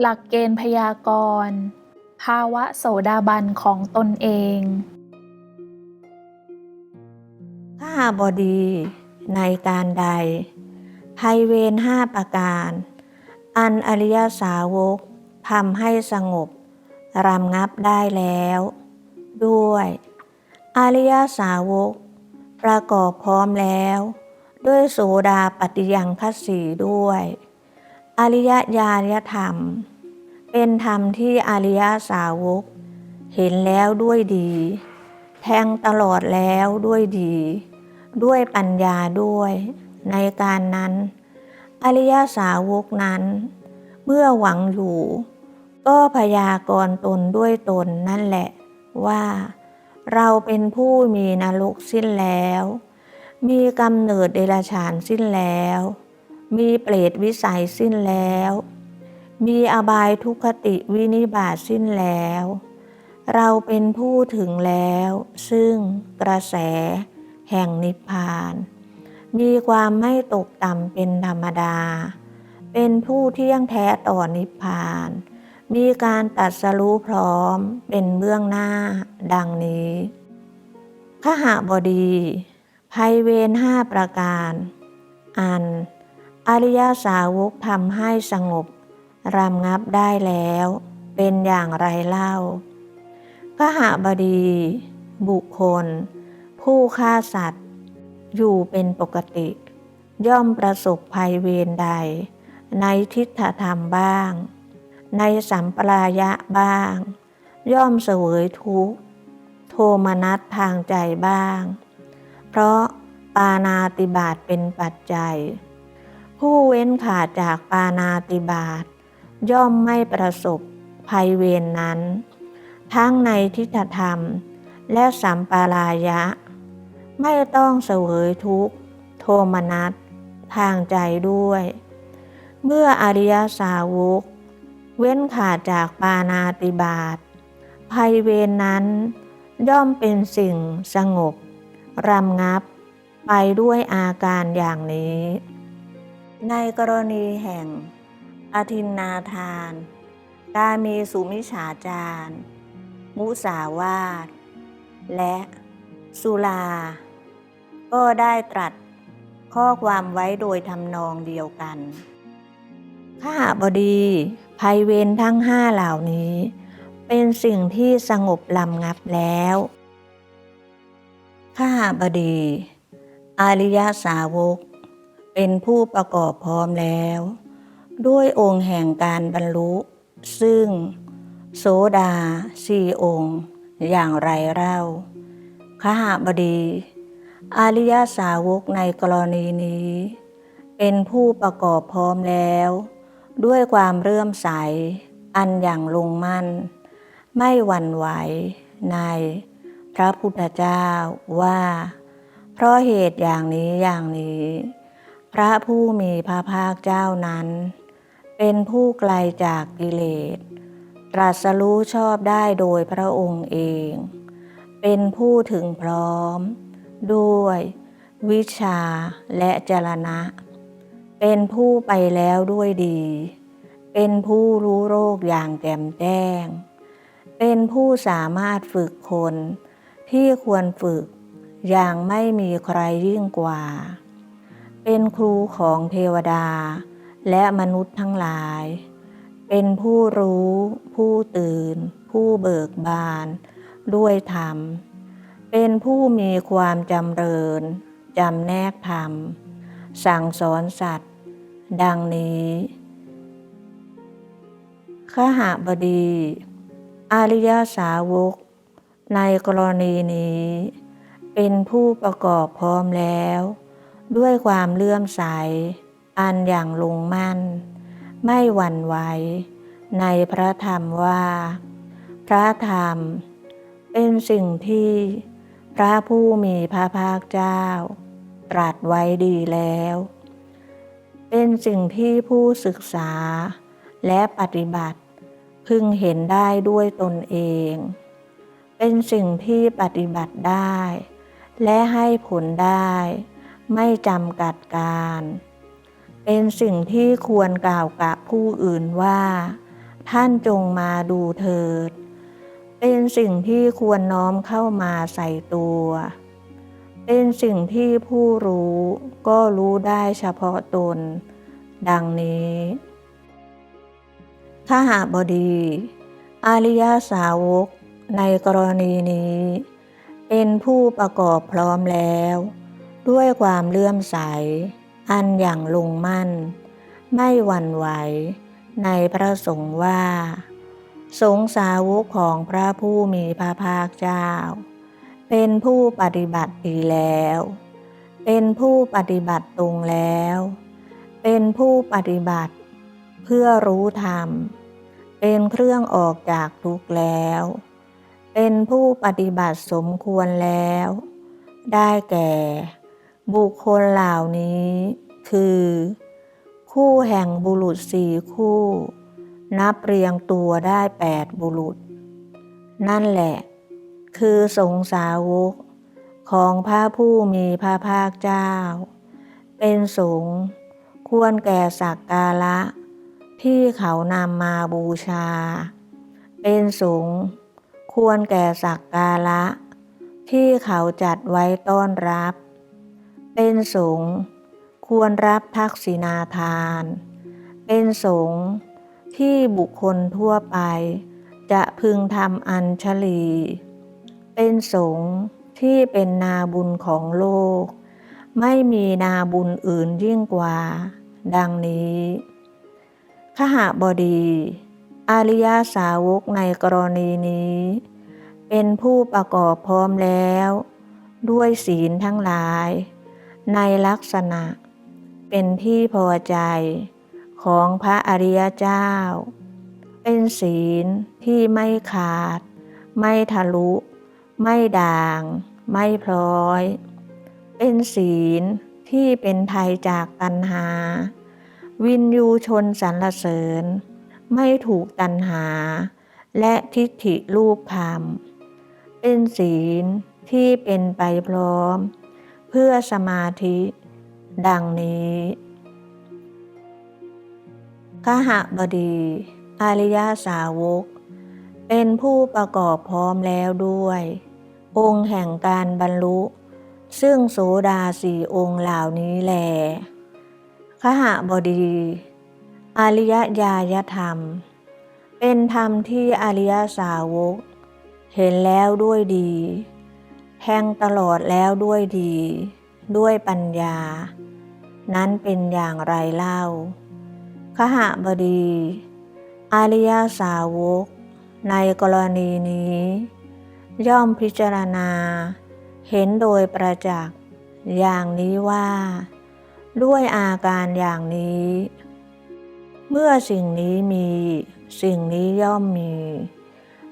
หลักเกณฑ์พยากรณ์ภาวะโสดาบันของตนเองข้าบดีในการใดภัยเวรห้าประการ อันอริยสาวกทำให้สงบรำงับได้แล้ว ด้วย อริยสาวก ประกอบพร้อมแล้ว ด้วยโสดาปฏิยังคสีด้วย อริยญาณธรรม เป็นธรรมที่อริยสาวก เห็นแล้วด้วยดี แทงตลอดแล้วด้วยดี ด้วยปัญญาด้วยในการนั้น อริยสาวกนั้น เมื่อหวังอยู่ ก็พยากรณ์ตนด้วยตนนั่นแหละว่า เราเป็นผู้มีนรกสิ้นแล้ว มีกำเนิดเดรัจฉานสิ้นแล้ว มีเปรตวิสัยสิ้นแล้ว มีอบายทุกขติวินิบาตสิ้นแล้ว เราเป็นผู้ถึงแล้ว ซึ่งกระแส แห่งนิพพาน มีความไม่ตกต่ำเป็นธรรมดา เป็นผู้เที่ยงแท้ต่อนิพพาน มีการตัดสรู้พร้อมเป็นเบื้องหน้าดังนี้ขหบดีภัยเวรห้าประการ อัน อริยสาวกทำให้สงบรำงับได้แล้ว เป็นอย่างไรเล่าขหบดี บุคคล ผู้ฆ่าสัตว์ อยู่เป็นปกติ ย่อมประสบภัยเวรใด ในทิฏฐธรรมบ้าง ในสัมปรายะบ้าง ย่อมเสวยทุกข์ โทมนัสทางใจบ้าง เพราะปานาติบาตเป็นปัจจัย ผู้เว้นขาดจากปานาติบาตย่อมไม่ประสบภัยเวรนนั้น ทั้งในทิฏฐธรรม และสัมปารายะ ไม่ต้องเสวยทุกข์ โทมนัสทางใจด้วย เมื่ออริยสาวก เว้นขาดจากปานาติบาตภัยเวรนนั้น ย่อมเป็นสิ่งสงบรำงับไปด้วยอาการอย่างนี้ ในกรณีแห่งอธินนาทาน การมีสุมิฉาจาร มุสาวาท และสุลา ก็ได้ตรัสข้อความไว้โดยทำนองเดียวกัน ข้าบดีภัยเวรทั้งห้าเหล่านี้ เป็นสิ่งที่สงบลำงับแล้ว ข้าบดี อริยสาวก เป็นผู้ประกอบพร้อมแล้ว ด้วยองค์แห่งการบรรลุ ซึ่ง โสดาสี่องค์ อย่างไรเล่าข้าบดีอริยสาวกในกรณีนี้ เป็นผู้ประกอบพร้อมแล้ว ด้วยความเรื่อมใส อันอย่างลงมั่น ไม่หวั่นไหวในพระพุทธเจ้าว่า เพราะเหตุอย่างนี้อย่างนี้ พระผู้มีพระภาคเจ้านั้น เป็นผู้ไกลจากกิเลส ตรัสรู้ชอบได้โดยพระองค์เอง เป็นผู้ถึงพร้อม ด้วย วิชาและจรณะ เป็นผู้ไปแล้วด้วยดี เป็นผู้รู้โรคอย่างแจ่มแจ้ง เป็นผู้สามารถฝึกคนที่ควรฝึกอย่างไม่มีใครยิ่งกว่า เป็นครูของเทวดา และมนุษย์ทั้งหลาย เป็นผู้รู้ ผู้ตื่น ผู้เบิกบาน ด้วยธรรม เป็นผู้มีความจำเริญจำแนกธรรม สั่งสอนสัตว์ ดังนี้ขหบดีอริยาสาวก ในกรณีนี้ เป็นผู้ประกอบพร้อมแล้ว ด้วยความเลื่อมใส อันอย่างลงมั่น ไม่หวั่นไหวในพระธรรมว่า พระธรรม เป็นสิ่งที่พระผู้มีพระภาคเจ้า ตรัสไว้ดีแล้ว เป็นสิ่งที่ผู้ศึกษาและปฏิบัติ พึงเห็นได้ด้วยตนเอง เป็นสิ่งที่ปฏิบัติได้ และให้ผลได้ ไม่จำกัดการ เป็นสิ่งที่ควรกล่าวกับผู้อื่นว่า ท่านจงมาดูเถิด เป็นสิ่งที่ควรน้อมเข้ามาใส่ตัว เป็นสิ่งที่ผู้รู้ก็รู้ได้เฉพาะตน ดังนี้ขหาบดีอริยาสาวกในกรณีนี้ เป็นผู้ประกอบพร้อมแล้ว ด้วยความเลื่อมใส อันอย่างลงมั่น ไม่หวั่นไหว ในพระสงฆ์ว่า สงสาวกของพระผู้มีพระภาคเจ้า เป็นผู้ปฏิบัติดีแล้ว เป็นผู้ปฏิบัติตรงแล้ว เป็นผู้ปฏิบัติ เพื่อรู้ธรรม เป็นเครื่องออกจากทุกข์แล้ว เป็นผู้ปฏิบัติสมควรแล้วได้แก่ บุคคลเหล่านี้ คือ คู่แห่งบุรุษสี่คู่ นับเรียงตัวได้แปดบุรุษ นั่นแหละ คือสงฆ์สาวกของพระผู้มีพระภาคเจ้า เป็นสงฆ์ควรแก่สักการะ ที่เขานำมาบูชา เป็นสงฆ์ควรแก่สักการะ ที่เขาจัดไว้ต้อนรับ เป็นสงฆ์ควรรับทักษิณาทาน เป็นสงฆ์ที่บุคคลทั่วไป จะพึงทำอัญชลี เป็นสงฆ์ที่เป็นนาบุญของโลก ไม่มีนาบุญอื่นยิ่งกว่า ดังนี้ขหบดี อริยาสาวกในกรณีนี้ เป็นผู้ประกอบพร้อมแล้ว ด้วยศีลทั้งหลาย ในลักษณะ เป็นที่พอใจของพระอริยเจ้า เป็นศีลที่ไม่ขาด ไม่ทะลุ ไม่ด่าง ไม่พลอย เป็นศีลที่เป็นไทยจากตัณหา วินยูชนสรรเสริญ ไม่ถูกตัณหา และทิฏฐิรูปคำเป็นศีลที่เป็นไปพร้อม พื่อสมาธิ ดังนี้ขหบดี อริยสาวก เป็นผู้ประกอบพร้อมแล้วด้วย องค์แห่งการบรรลุ ซึ่งโสดาสี่องค์เหล่านี้แลขหบดี อริยญาณธรรม เป็นธรรมที่อริยสาวก เห็นแล้วด้วยดี แทงตลอดแล้วด้วยดี ด้วยปัญญา นั้นเป็นอย่างไรเล่า ขหบดีอริยสาวก ในกรณีนี้ ย่อมพิจารณา เห็นโดยประจักษ์อย่างนี้ว่า ด้วยอาการอย่างนี้ เมื่อสิ่งนี้มีสิ่งนี้ย่อมมี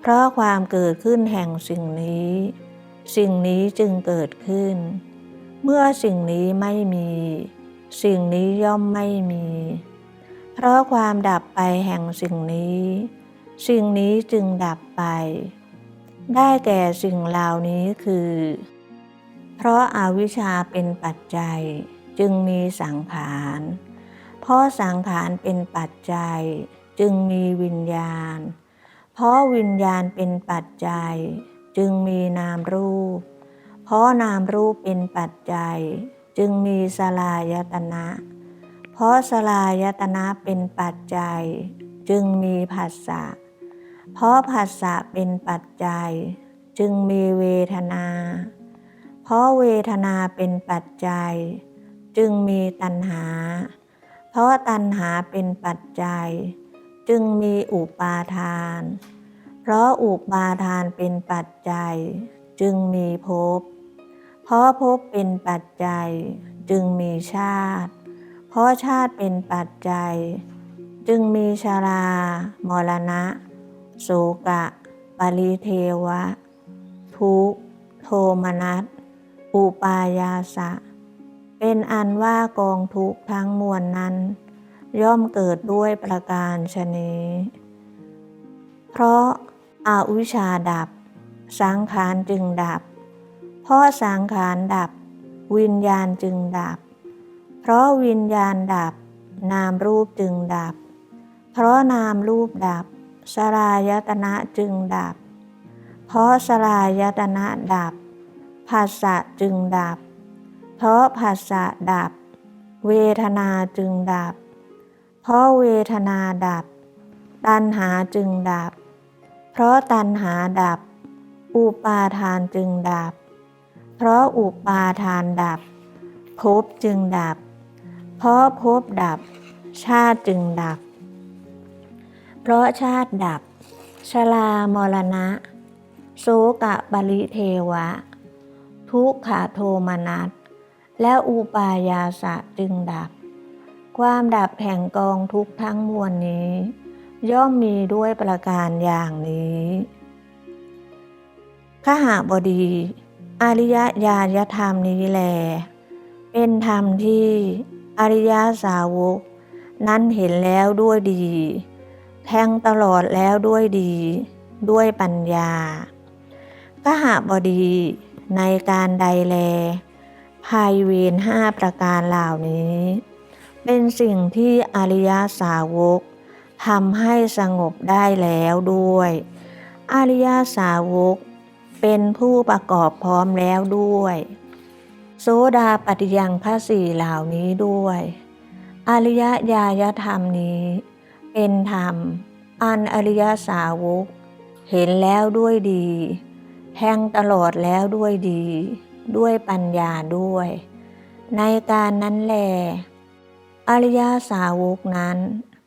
เพราะความเกิดขึ้นแห่งสิ่งนี้ สิ่งนี้จึงเกิดขึ้น เมื่อสิ่งนี้ไม่มี สิ่งนี้ย่อมไม่มี เพราะความดับไปแห่งสิ่งนี้ สิ่งนี้จึงดับไป ได้แก่สิ่งเหล่านี้คือ เพราะอาวิชชาเป็นปัจจัยจึงมีสังขาร เพราะสังขารเป็นปัจจัย จึงมีวิญญาณ เพราะวิญญาณเป็นปัจจัย จึงมีนามรูป เพราะนามรูปเป็นปัจจัย จึงมีสลายตนะ เพราะสลายตนะเป็นปัจจัย จึงมีผัสสะ เพราะผัสสะเป็นปัจจัย จึงมีเวทนา เพราะเวทนาเป็นปัจจัย จึงมีตัณหา เพราะตัณหาเป็นปัจจัย จึงมีอุปาทาน เพราะอุปาทานเป็นปัจจัย จึงมีภพ เพราะภพเป็นปัจจัย จึงมีชาติ เพราะชาติเป็นปัจจัย จึงมีชรา มรณะ โสกะ ปริเทวะ ทุกโทมนัส อุปายาสะ เป็นอันว่ากองทุกข์ทั้งมวลนั้น ย่อมเกิดด้วยประการชนีเพราะ อาวิชาดับ สังขารจึงดับ เพราะสังขารดับ วิญญาณจึงดับ เพราะวิญญาณดับ นามรูปจึงดับ เพราะนามรูปดับ สลายตนะจึงดับ เพราะสลายตนะดับภาษะจึงดับ เพราะภาษะดับ เวทนาจึงดับ เพราะเวทนาดับ ตัณหาจึงดับ เพราะตัณหาดับ อุปาทานจึงดับ เพราะอุปาทานดับภพจึงดับ เพราะภพดับ ชาติจึงดับ เพราะชาติดับ ชรามรณะ โสกะปริเทวะ ทุกขโทมนัส และอุปายาสะจึงดับ ความดับแห่งกองทุกทั้งมวลนี้ ย่อมมีด้วยประการอย่างนี้ขหาบดี อริยญาณธรรมนี้แล เป็นธรรมที่อริยสาวก นั้นเห็นแล้วด้วยดี แทงตลอดแล้วด้วยดี ด้วยปัญญาขหาบดีในการใดแลภัยเวรห้าประการเหล่านี้ เป็นสิ่งที่อริยสาวก ทำให้สงบได้แล้วด้วย อริยสาวก เป็นผู้ประกอบพร้อมแล้วด้วยโสดาปฏิยังพระสี่เหล่านี้ด้วย อริยญาณธรรมนี้ เป็นธรรม อันอริยสาวก เห็นแล้วด้วยดี แทงตลอดแล้วด้วยดี ด้วยปัญญาด้วย ในการนั้นแล อริยสาวกนั้น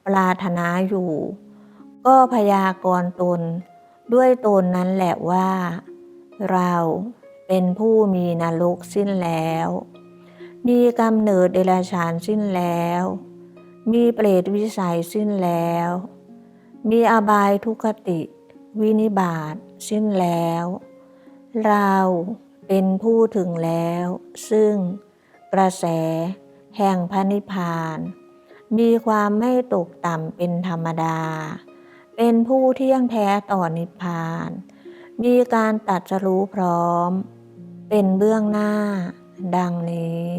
ปรารถนาอยู่ ก็พยากรณ์ตนด้วยตนนั้นแหละว่า เราเป็นผู้มีนรกสิ้นแล้ว มีกำเนิดเดรัจฉานสิ้นแล้ว มีเปรตวิสัยสิ้นแล้ว มีอบายทุกขติ วินิบาตสิ้นแล้ว เราเป็นผู้ถึงแล้ว ซึ่งกระแสแห่งพระนิพพาน มีความไม่ตกต่ำเป็นธรรมดา เป็นผู้เที่ยงแท้ต่อนิพพาน มีการตัดสรู้พร้อม เป็นเบื้องหน้า ดังนี้